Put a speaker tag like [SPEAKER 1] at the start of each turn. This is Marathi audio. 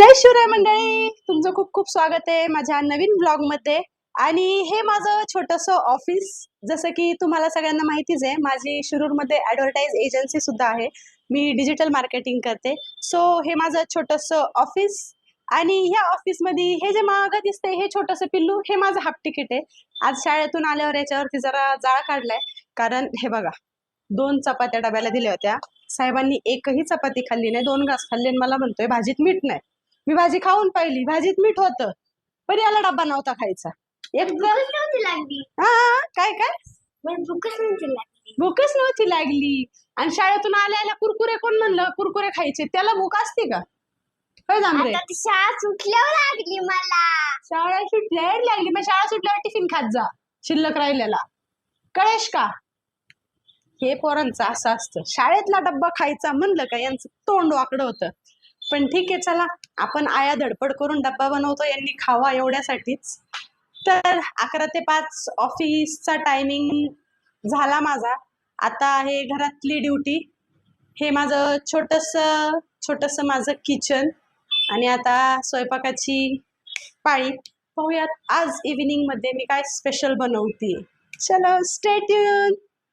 [SPEAKER 1] जय शिवराय मंडळी. तुमचं खूप खूप स्वागत आहे माझ्या नवीन ब्लॉगमध्ये. आणि हे माझं छोटस ऑफिस जसं की तुम्हाला सगळ्यांना माहितीच आहे माझी शिरूरमध्ये ॲडव्हर्टाईज एजन्सी सुद्धा आहे. मी डिजिटल मार्केटिंग करते. सो हे माझं छोटस ऑफिस आणि ह्या ऑफिसमध्ये हे जे मागं दिसतंय हे छोटंसं पिल्लू हे माझं हाफ तिकीट आहे. आज शाळेतून आल्यावर याच्यावरती जरा जाळ काढलाय. कारण हे बघा दोन चपात्या डब्याला दिल्या होत्या. साहेबांनी एकही चपाती खाल्ली नाही दोन घास खाल्ले आणि मला म्हणतोय भाजीत मीठ नाही. मी भाजी खाऊन पाहिली भाजीत मीठ होतं. पण याला डब्बा नव्हता खायचा. एकदम
[SPEAKER 2] भूकच नव्हती लागली.
[SPEAKER 1] हा काय काय?
[SPEAKER 2] भूकच नव्हती लागली.
[SPEAKER 1] आणि शाळेतून आल्याला कुरकुरे कोण म्हणलं? कुरकुरे खायचे. त्याला भूक असते का? काय जांभरे
[SPEAKER 2] शाळा सुटल्यावर लागली मला.
[SPEAKER 1] शाळा सुटल्यावर लागली. मग शाळा सुटल्यावर टिफिन खात जा. शिल्लक राहिलेला. कळेश का? हे पोरांचं असं असतं. शाळेतला डब्बा खायचा म्हणलं का? यांचं तोंड वाकडं होतं. पण ठीक आहे चला. आपण आया धडपड करून डब्बा बनवतो यांनी खावा एवढ्यासाठीच. तर अकरा ते पाच ऑफिसचा टायमिंग झाला माझा. आता आहे घरातली ड्युटी हे माझं छोटंसं छोटंसं माझं किचन आणि आता स्वयंपाकाची पाळी. पाहूयात आज इव्हिनिंगमध्ये मी काय स्पेशल बनवते चलो स्टेट्यून